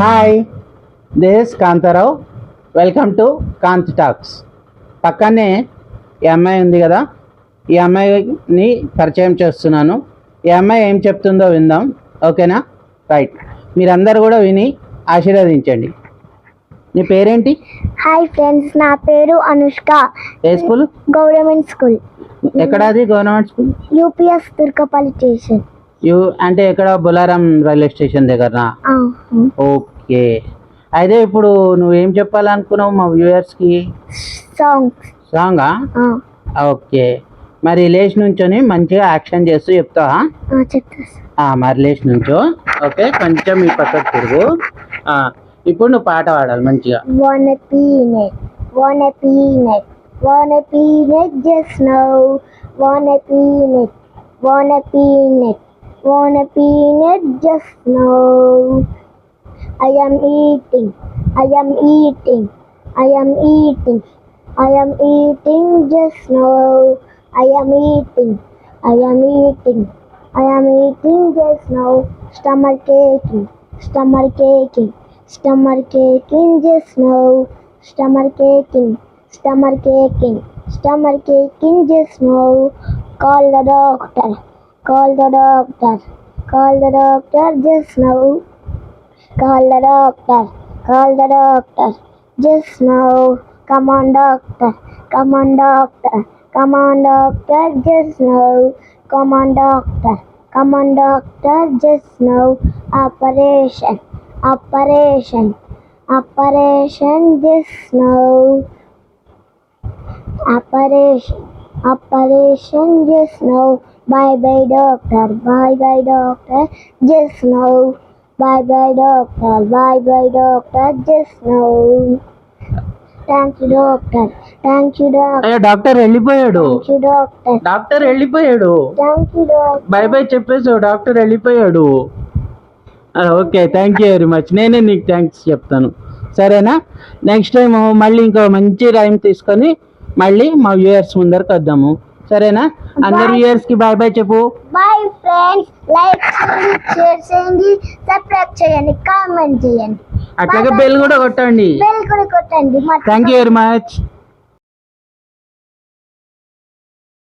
Hi this Kantharao. Welcome to Kanth talks. పక్కనే ఈ అమ్మాయి ఉంది కదా ఈ అమ్మాయిని పరిచయం చేస్తున్నాను. ఈ అమ్మాయి ఏం చెప్తుందో విందాం. ఓకేనా? రైట్. మీరందరూ కూడా విని ఆశీర్వదించండి. నీ పేరేంటి? హాయ్ ఫ్రెండ్స్ నా పేరు అనుష్క. ఏ school? Government school. ఎక్కడాది government school? UPS Durgapalli station. U అంటే ఎక్కడ బొలారం రైల్వే స్టేషన్ దగ్గరనా? ఓకే. అయితే ఇప్పుడు నువ్వేం చెప్పాలనుకున్నావు మా వ్యూయర్స్కి? సాంగ్స్. సాంగా? ఓకే. మరి లేచి నుంచొని మంచిగా యాక్షన్ చేస్తూ చెప్తావా? మరి లేచి నుంచో. ఓకే కొంచెం ఈ పక్కకు తిరుగు. ఆ, ఇప్పుడు నువ్వు పాట పాడాలి మంచిగా. Wanna peanut, wanna just now. Wanna peanut, wanna peanut, wanna peanut just now. I am eating, I am eating, I am eating, I am eating. Just now. I am eating, I am eating, I am eating. Just now. Stomach aching, stomach aching, stomach aching. Just now. Stomach aching, stomach aching, stomach aching. Just now. Call the doctor, call the doctor, call the doctor just now. Call the doctor, call the doctor just now. Come on, doctor, come on, doctor, come on, doctor just now. Come on, doctor, come on, doctor just now. Operation, operation, operation just now. Operation, operation just now. Bye bye doctor, bye bye doctor just now. Bye bye doctor, bye bye doctor just now. Thank you doctor, thank you doctor, అయ్యో doctor వెళ్ళిపోయాడు doctor, doctor వెళ్ళిపోయాడు thank you doctor. Bye bye చెప్పేసావు doctor వెళ్ళిపోయాడు okay thank you very much నేనే నీకు thanks చెప్తాను సరేనా next time మళ్ళీ ఇంకో మంచి రైమ్ తీసుకొని మళ్ళీ మా వ్యూయర్స్ ముందరకు వద్దాము సరేనా? అందరు. వ్యూయర్స్కి బాయ్ బాయ్ చెప్పు. బాయ్ ఫ్రెండ్స్ లైక్ షేర్ చేయండి. సబ్స్క్రైబ్ చేయండి. కామెంట్ చేయండి. అట్లాగే బెల్ కూడా కొట్టండి. బెల్ కూడా కొట్టండి. Thank you very much